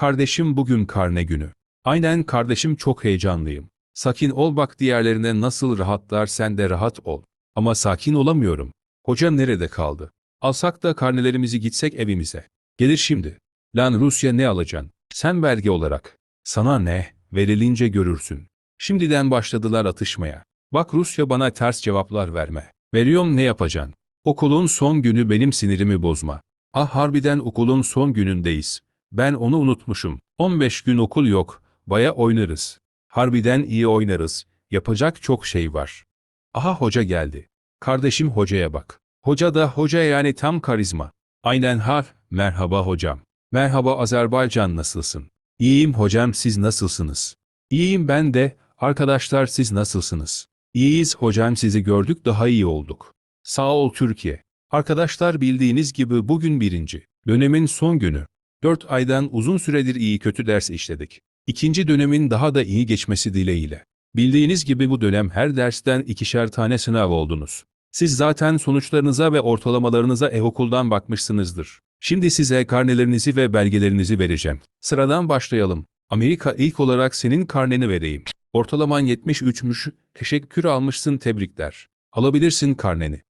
Kardeşim bugün karne günü. Aynen kardeşim çok heyecanlıyım. Sakin ol bak diğerlerine nasıl rahatlar sen de rahat ol. Ama sakin olamıyorum. Hoca nerede kaldı? Alsak da karnelerimizi gitsek evimize. Gelir şimdi. Lan Rusya ne alacaksın? Sen belge olarak. Sana ne? Verilince görürsün. Şimdiden başladılar atışmaya. Bak Rusya bana ters cevaplar verme. Veriyorum ne yapacaksın? Okulun son günü benim sinirimi bozma. Ah harbiden okulun son günündeyiz. Ben onu unutmuşum. 15 gün okul yok. Baya oynarız. Harbiden iyi oynarız. Yapacak çok şey var. Aha hoca geldi. Kardeşim hocaya bak. Hoca da hoca yani tam karizma. Aynen har. Merhaba hocam. Merhaba Azerbaycan nasılsın? İyiyim hocam siz nasılsınız? İyiyim ben de. Arkadaşlar siz nasılsınız? İyiyiz hocam sizi gördük daha iyi olduk. Sağ ol Türkiye. Arkadaşlar bildiğiniz gibi bugün birinci. Dönemin son günü. 4 aydan uzun süredir iyi kötü ders işledik. İkinci dönemin daha da iyi geçmesi dileğiyle. Bildiğiniz gibi bu dönem her dersten ikişer tane sınav oldunuz. Siz zaten sonuçlarınıza ve ortalamalarınıza e-okuldan bakmışsınızdır. Şimdi size karnelerinizi ve belgelerinizi vereceğim. Sıradan başlayalım. Amerika ilk olarak senin karneni vereyim. Ortalaman 73'müş. Teşekkür almışsın tebrikler. Alabilirsin karneni.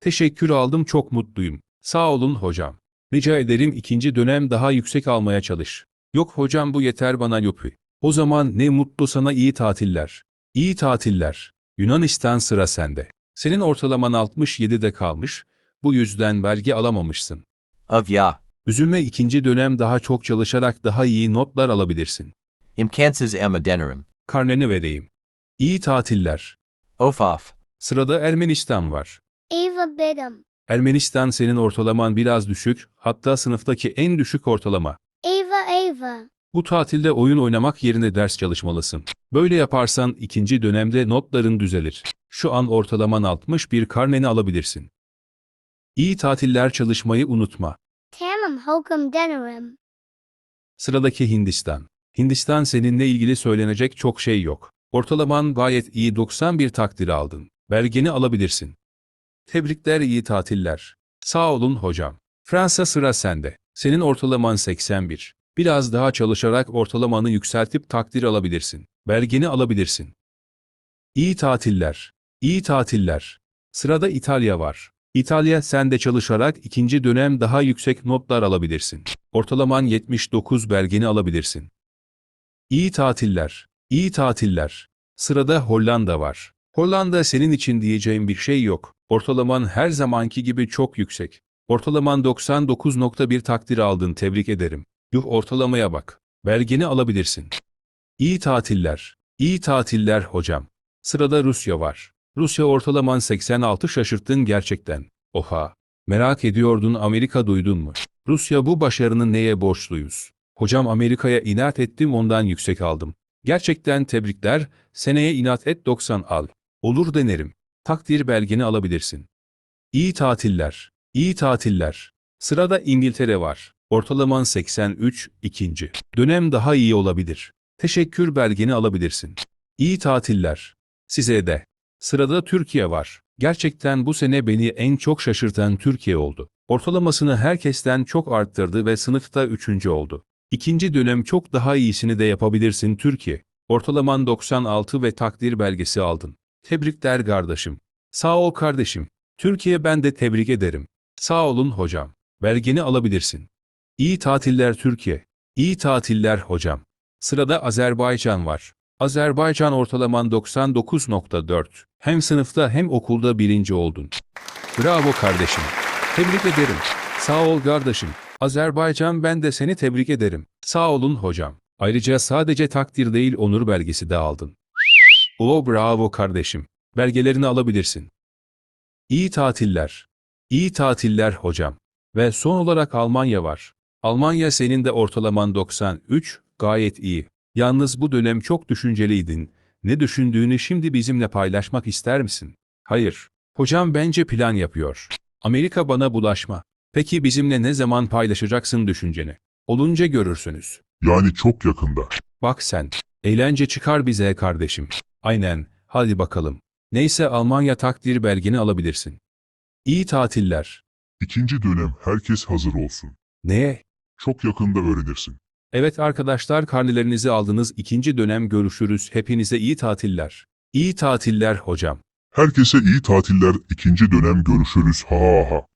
Teşekkür aldım çok mutluyum. Sağ olun hocam. Rica ederim ikinci dönem daha yüksek almaya çalış. Yok hocam bu yeter bana yupi. O zaman ne mutlu sana iyi tatiller. İyi tatiller. Yunanistan sıra sende. Senin ortalaman 67'de kalmış, bu yüzden belge alamamışsın. Of ya. Üzülme ikinci dönem daha çok çalışarak daha iyi notlar alabilirsin. İmkansız ama denerim. Karneni vereyim. İyi tatiller. Of of. Sırada Ermenistan var. Ava Bidum. Ermenistan senin ortalaman biraz düşük, hatta sınıftaki en düşük ortalama. Ava Ava. Bu tatilde oyun oynamak yerine ders çalışmalısın. Böyle yaparsan ikinci dönemde notların düzelir. Şu an ortalaman 61 karneni alabilirsin. İyi tatiller çalışmayı unutma. Tamam Hokum Denerim. Sıradaki Hindistan. Hindistan seninle ilgili söylenecek çok şey yok. Ortalaman gayet iyi 91 takdir aldın. Belgeni alabilirsin. Tebrikler iyi tatiller. Sağ olun hocam. Fransa sıra sende. Senin ortalaman 81. Biraz daha çalışarak ortalamanı yükseltip takdir alabilirsin. Belgeni alabilirsin. İyi tatiller. İyi tatiller. Sırada İtalya var. İtalya sen de çalışarak ikinci dönem daha yüksek notlar alabilirsin. Ortalaman 79 belgeni alabilirsin. İyi tatiller. İyi tatiller. Sırada Hollanda var. Hollanda senin için diyeceğim bir şey yok. Ortalaman her zamanki gibi çok yüksek. Ortalaman 99.1 takdir aldın tebrik ederim. Yuh ortalamaya bak. Belgeni alabilirsin. İyi tatiller. İyi tatiller hocam. Sırada Rusya var. Rusya ortalaman 86 şaşırttın gerçekten. Oha. Merak ediyordun Amerika duydun mu? Rusya bu başarının neye borçluyuz? Hocam Amerika'ya inat ettim ondan yüksek aldım. Gerçekten tebrikler, seneye inat et 90 al. Olur denerim. Takdir belgeni alabilirsin. İyi tatiller. İyi tatiller. Sırada İngiltere var. Ortalaman 83, ikinci. Dönem daha iyi olabilir. Teşekkür belgeni alabilirsin. İyi tatiller. Size de. Sırada Türkiye var. Gerçekten bu sene beni en çok şaşırtan Türkiye oldu. Ortalamasını herkesten çok arttırdı ve sınıfta üçüncü oldu. İkinci dönem çok daha iyisini de yapabilirsin Türkiye. Ortalaman 96 ve takdir belgesi aldın. Tebrikler kardeşim. Sağ ol kardeşim. Türkiye ben de tebrik ederim. Sağ olun hocam. Belgeni alabilirsin. İyi tatiller Türkiye. İyi tatiller hocam. Sırada Azerbaycan var. Azerbaycan ortalaman 99.4. Hem sınıfta hem okulda birinci oldun. Bravo kardeşim. Tebrik ederim. Sağ ol kardeşim. Azerbaycan ben de seni tebrik ederim. Sağ olun hocam. Ayrıca sadece takdir değil onur belgesi de aldın. O bravo kardeşim. Belgelerini alabilirsin. İyi tatiller. İyi tatiller hocam. Ve son olarak Almanya var. Almanya senin de ortalaman 93, gayet iyi. Yalnız bu dönem çok düşünceliydin. Ne düşündüğünü şimdi bizimle paylaşmak ister misin? Hayır. Hocam bence plan yapıyor. Amerika bana bulaşma. Peki bizimle ne zaman paylaşacaksın düşünceni? Olunca görürsünüz. Yani çok yakında. Bak sen, eğlence çıkar bize kardeşim. Aynen, hadi bakalım. Neyse Almanya takdir belgeni alabilirsin. İyi tatiller. İkinci dönem herkes hazır olsun. Ne? Çok yakında öğrenirsin. Evet arkadaşlar karnelerinizi aldınız. İkinci dönem görüşürüz. Hepinize iyi tatiller. İyi tatiller hocam. Herkese iyi tatiller, ikinci dönem görüşürüz ha ha.